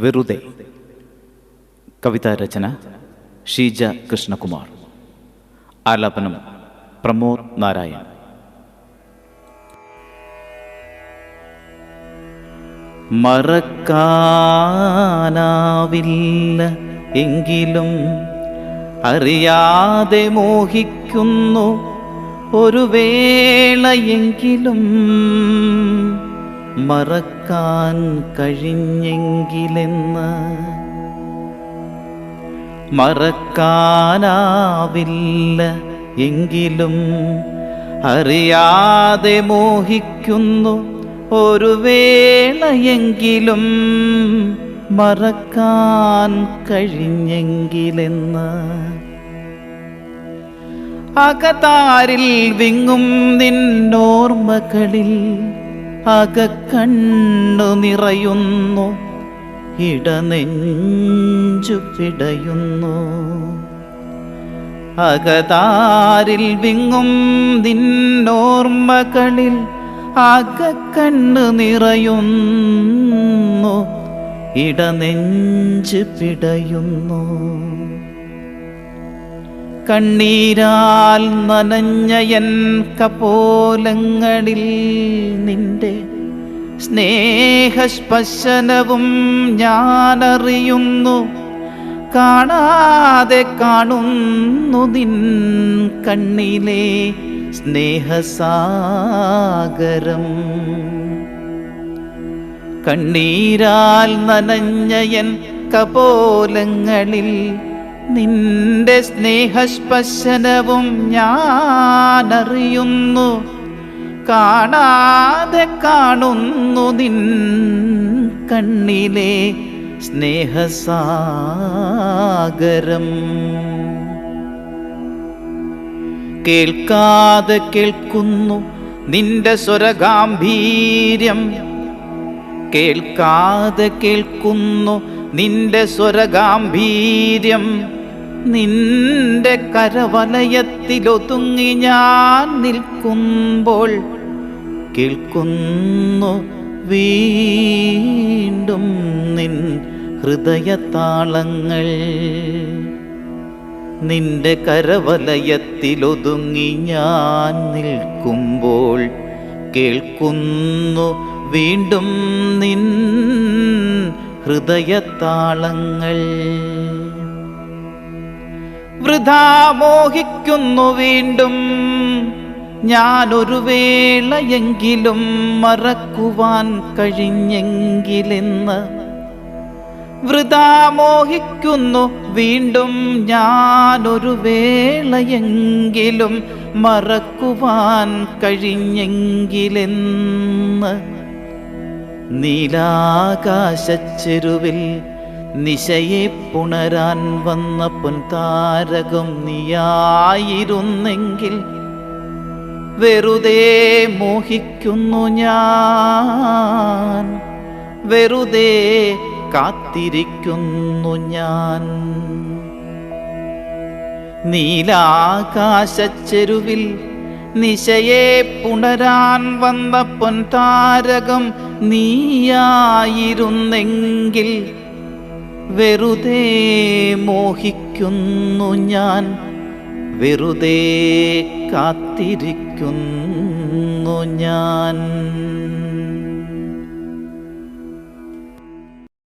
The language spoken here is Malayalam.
വെറുതെ. കവിതാ രചന ഷീജ കൃഷ്ണകുമാർ. ആലാപനം പ്രമോദ് നാരായൺ. മറക്കാനാവില്ല എങ്കിലും അറിയാതെ മോഹിക്കുന്നു ഒരു വേളയെങ്കിലും. മറക്കാൻ കഴിഞ്ഞെങ്കിലെന്ന്. മറക്കാനാവില്ല എങ്കിലും അറിയാതെ മോഹിക്കുന്നു ഒരു വേളയെങ്കിലും മറക്കാൻ കഴിഞ്ഞെങ്കിലെന്ന്. അകതാരിൽ വിങ്ങും നിന്നോർമ്മകളിൽ അകക്കണ്ണു നിറയുന്നു. ഇടനെഞ്ചു പിടയുന്നു. അകതാരിൽ വിങ്ങും നിന്നോർമ്മകളിൽ അകക്കണ്ണു നിറയുന്നു. ഇടനെഞ്ചു പിടയുന്നു. കണ്ണീരാൽ നനഞ്ഞയൻ കപോലങ്ങളിൽ നിന്റെ സ്നേഹസ്പശനവും ഞാനറിയുന്നു. കാണാതെ കാണുന്നു നിൻ കണ്ണിലെ സ്നേഹസാഗരം. കണ്ണീരാൽ നനഞ്ഞയൻ കപോലങ്ങളിൽ നിന്റെ സ്നേഹസ്പശനവും ഞാനറിയുന്നു. കാണാതെ കാണുന്നു നിൻ കണ്ണിലെ സ്നേഹസാഗരം. കേൾക്കാതെ കേൾക്കുന്നു നിന്റെ സ്വരഗാംഭീര്യം. കേൾക്കാതെ കേൾക്കുന്നു നിന്റെ സ്വരഗാംഭീര്യം. നിന്റെ കരവലയത്തിലൊതുങ്ങി ഞാൻ നിൽക്കുമ്പോൾ കേൾക്കുന്നു വീണ്ടും നിൻ ഹൃദയതാളങ്ങൾ. നിന്റെ കരവലയത്തിലൊതുങ്ങി ഞാൻ നിൽക്കുമ്പോൾ കേൾക്കുന്നു വീണ്ടും നിൻ ഹൃദയതാളങ്ങൾ. വൃഥാ മോഹിക്കുന്നു വീണ്ടും. ഞാനൊരു വേളയെങ്കിലും മറക്കുവാൻ കഴിഞ്ഞെങ്കിലെന്ന്. വൃഥാ മോഹിക്കുന്നു വീണ്ടും. ഞാനൊരു വേളയെങ്കിലും മറക്കുവാൻ കഴിഞ്ഞെങ്കിലെന്ന്. നീലാകാശച്ചെരുവിൽ നിശയെ പുണരാൻ വന്ന പൊൻതാരകം നീയായിരുന്നെങ്കിൽ വെറുതെ മോഹിക്കുന്നു ഞാൻ. വെറുതെ കാത്തിരിക്കുന്നു ഞാൻ. നീലാകാശച്ചെരുവിൽ നിശയെ പുണരാൻ വന്ന പൊൻതാരകം നീയായിരുന്നെങ്കിൽ വെറുതെ മോഹിക്കുന്നു ഞാൻ. വെറുതെ കാത്തിരിക്കുന്നു ഞാൻ.